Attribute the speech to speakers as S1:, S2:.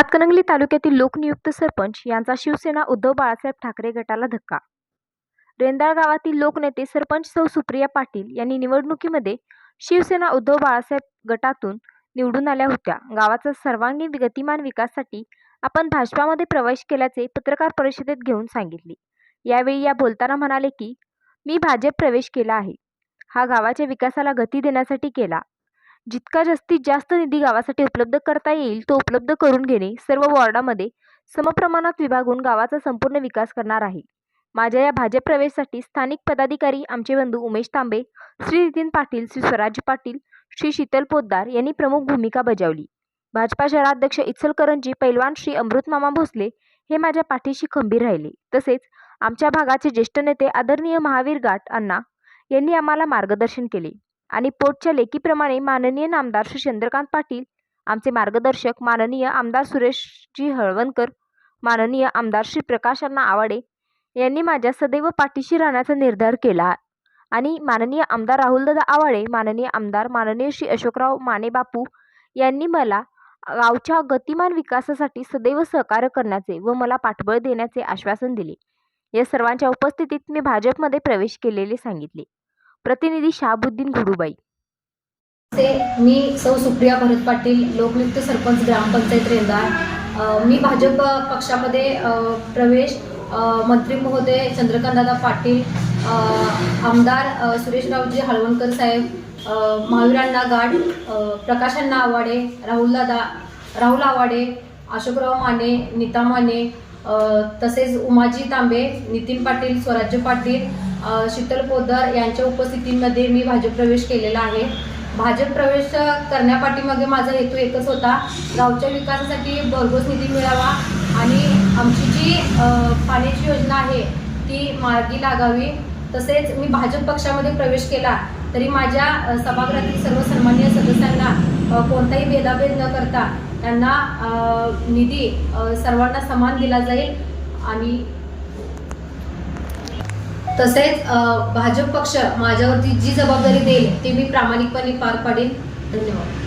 S1: हातकणंगले तालुक्यातील लोकनियुक्त सरपंच यांचा शिवसेना उद्धव बाळासाहेब ठाकरे गटाला धक्का. रेंदाळ गावातील लोकनेते सरपंच सौ सुप्रिया पाटील यांनी निवडणुकीमध्ये शिवसेना उद्धव बाळासाहेब गटातून निवडून आल्या होत्या. गावाचा सर्वांगीण गतिमान विकासासाठी आपण भाजपामध्ये प्रवेश केल्याचे पत्रकार परिषदेत घेऊन सांगितले. यावेळी या बोलताना म्हणाले की मी भाजप प्रवेश केला आहे. हा गावाच्या विकासाला गती देण्यासाठी केला. जितका जास्तीत जास्त निधी गावासाठी उपलब्ध करता येईल तो उपलब्ध करून घेणे सर्व वॉर्डामध्ये समप्रमाणात विभागून गावाचा संपूर्ण विकास करणार आहे. माझ्या या भाजप प्रवेशासाठी स्थानिक पदाधिकारी आमचे बंधू उमेश तांबे श्री नितीन पाटील श्री स्वराज पाटील श्री शीतल पोद्दार यांनी प्रमुख भूमिका बजावली. भाजपा शहराध्यक्ष इचलकरंजी पैलवान श्री अमृतमामा भोसले हे माझ्या पाठीशी खंबीर राहिले. तसेच आमच्या भागाचे ज्येष्ठ नेते आदरणीय महावीर गाठ अण्णा यांनी आम्हाला मार्गदर्शन केले. आणि पोटच्या लेखीप्रमाणे माननीय नामदार श्री चंद्रकांत पाटील आमचे मार्गदर्शक माननीय आमदार सुरेशजी हळवणकर माननीय आमदार श्री प्रकाश अण्णा आवाडे यांनी माझ्या सदैव पाठीशी राहण्याचा निर्धार केला आणि माननीय आमदार राहुलदादा आवाडे माननीय आमदार माननीय श्री अशोकराव माने बापू यांनी मला गावच्या गतिमान विकासासाठी सदैव सहकार्य करण्याचे व मला पाठबळ देण्याचे आश्वासन दिले. या सर्वांच्या उपस्थितीत मी भाजपमध्ये प्रवेश केलेले सांगितले. प्रतिनिधी शहाबुद्दीन
S2: गुरुबाई मी सौ सुप्रिया भरत पाटील लोकनियुक्त सरपंच ग्रामपंचायत रेंदाळ. मी भाजप पक्षामध्ये प्रवेश मंत्री महोदय चंद्रकांतदादा पाटील आमदार सुरेशरावजी हळवणकर साहेब महावीरांना गाड प्रकाशांना आवाडे राहुलदादा राहुल आवाडे अशोकराव माने नीता माने तसेच उमाजी तांबे नितीन पाटील स्वराज्य पाटील शीतल पोद्दार यांच्या उपस्थितीमध्ये मी भाजप प्रवेश केलेला आहे. भाजप प्रवेश करण्यापाठीमागे माझा हेतू एकच होता. गावच्या विकासासाठी भरघोस निधी मिळावा आणि आमची जी पाण्याची योजना आहे ती मार्गी लागावी. तसेच मी भाजप पक्षामध्ये प्रवेश केला तरी माझ्या सभागृहातील सर्व सन्मान्य सदस्यांना कोणताही भेदाभेद न करता त्यांना निधी सर्वांना समान दिला जाईल आणि तसेच भाजप पक्ष माझ्यावरती जी जबाबदारी देईल ती मी प्रामाणिकपणे पार पाडेन. धन्यवाद.